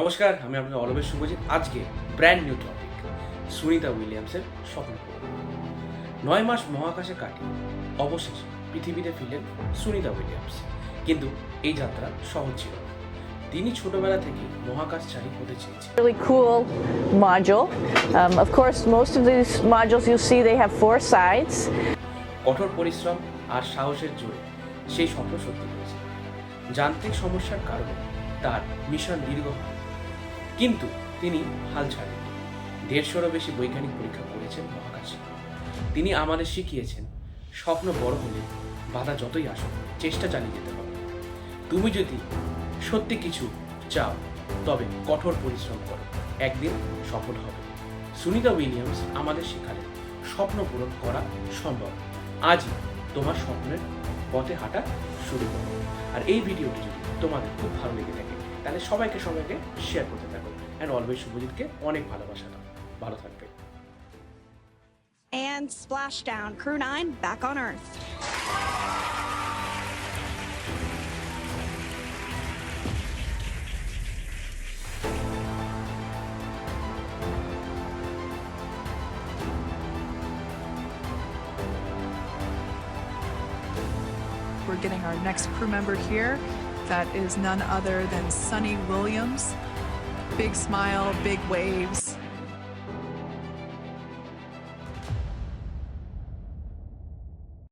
নমস্কার আমি আপনাদের অলবেশ শুভজিৎ। আজকে ব্র্যান্ড নিউ টপিক সুনিতা উইলিয়ামসের স্বপ্ন নয় মাস মহাকাশে কাটিয়ে অবশেষে পৃথিবীতে ফিরলেন সুনিতা উইলিয়ামস। কিন্তু এই যাত্রা সহজ ছিল তিনি ছোটবেলা থেকে মহাকাশচারী হতে চেয়েছেন really cool module. Um, of course, most of these modules you see, they have four sides. কঠোর পরিশ্রম আর সাহসের জোরে সেই স্বপ্ন সত্যি হয়েছে। যান্ত্রিক সমস্যার কারণে তার মিশন দীর্ঘ হয় কিন্তু তিনি হাল ছাড়েন দেড়শোরও বেশি বৈজ্ঞানিক পরীক্ষা করেছেন মহাকাশে। তিনি আমাদের শিখিয়েছেন, স্বপ্ন বড় হলে বাধা যতই আসুক, চেষ্টা চালিয়ে যেতে হবে। তুমি যদি সত্যি কিছু চাও, তবে কঠোর পরিশ্রম করো। একদিন সফল হবে। সুনিতা উইলিয়ামস আমাদের শেখালেন, স্বপ্ন পূরণ করা সম্ভব। আজই তোমার স্বপ্নের পথে হাঁটা শুরু করো। আর এই ভিডিওটি যদি তোমাদের খুব ভালো লেগে থাকে তাহলে সবাইকে সবাইকে শেয়ার করতে থাকো অ্যান্ড অলওয়েজ শুভজিৎকে অনেক ভালোবাসা দাও ভালো থাকবে And splashdown. Crew 9 back on Earth. We're getting our next crew member here. That is none other than Sunny Williams. Big smile, big waves.